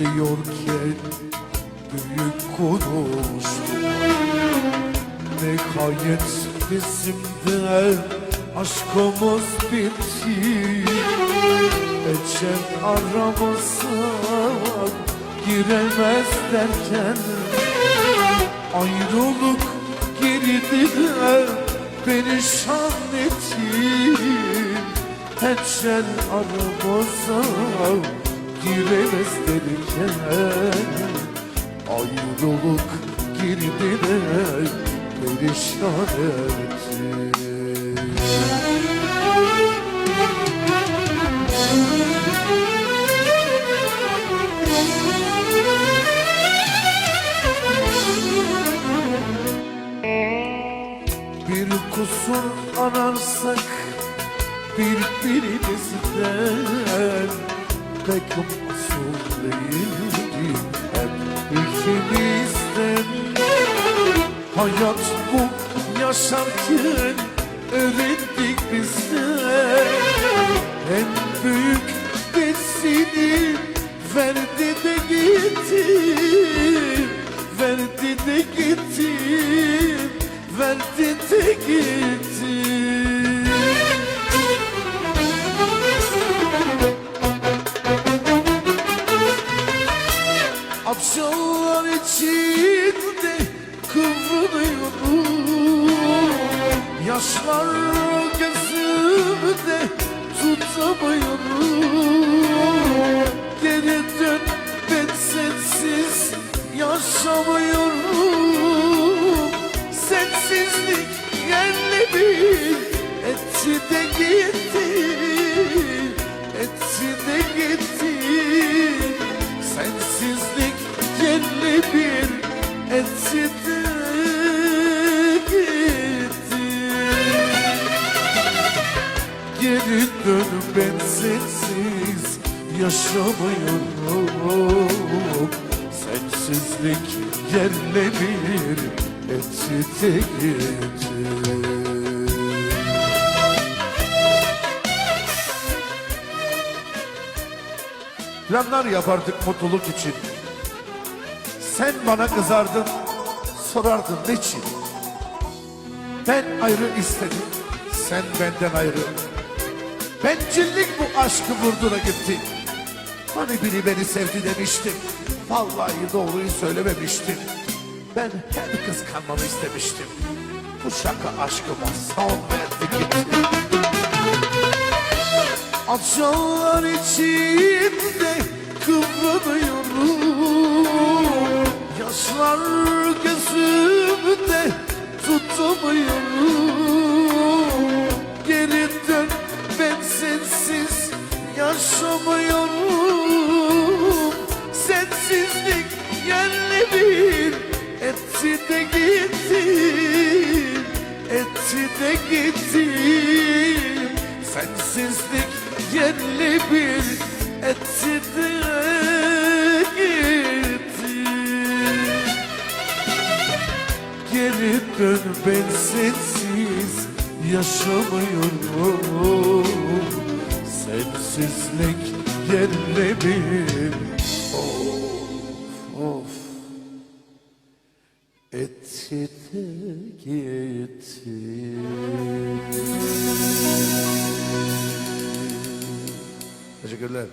diyorken büyük konuştum Nihayet bizim de aşkımız bitti. Ecel aramıza giremez derken Ayrılık girdi de perişan etti Ecel aramıza giremez derken Ayrılık girdi de perişan etti Bir kusur ararsak birbirimizden Pek kusur değildi. Hep ikimizden Hayat bu yaşarken öğrendik bizden En büyük desini verdi de gitti. Verdi de gitti. Verdi de gitti Akşamlar içinde kıvrılıyorum Yaşlar gözümde tutamıyorum Geri dön ben sensiz yaşamıyorum. Sensizlik yerle bir etti de gitti Geri dön ben sensiz yaşamıyorum Sensizlik yerle bir etti de Planlar yapardık mutluluk için. Sen bana kızardın, sorardın niçin? Ben ayrı istedim, sen benden ayrı. Bencillik bu aşkı vurdura gitti. Hani biri beni sevdi demiştim. Vallahi doğruyu söylememiştim. Ben hep kıskanmanı istemiştim. Bu şaka aşkıma son verdi gitti. Akşamlar içinde kıvranıyorum Yaşlar gözümde de gitti Etti de gitti Sensizlik yerli bir etti de gitti Geri dön ben sensiz yaşamıyorum. Sensizlik yerli bir. Of of De gitti Teşekkürler.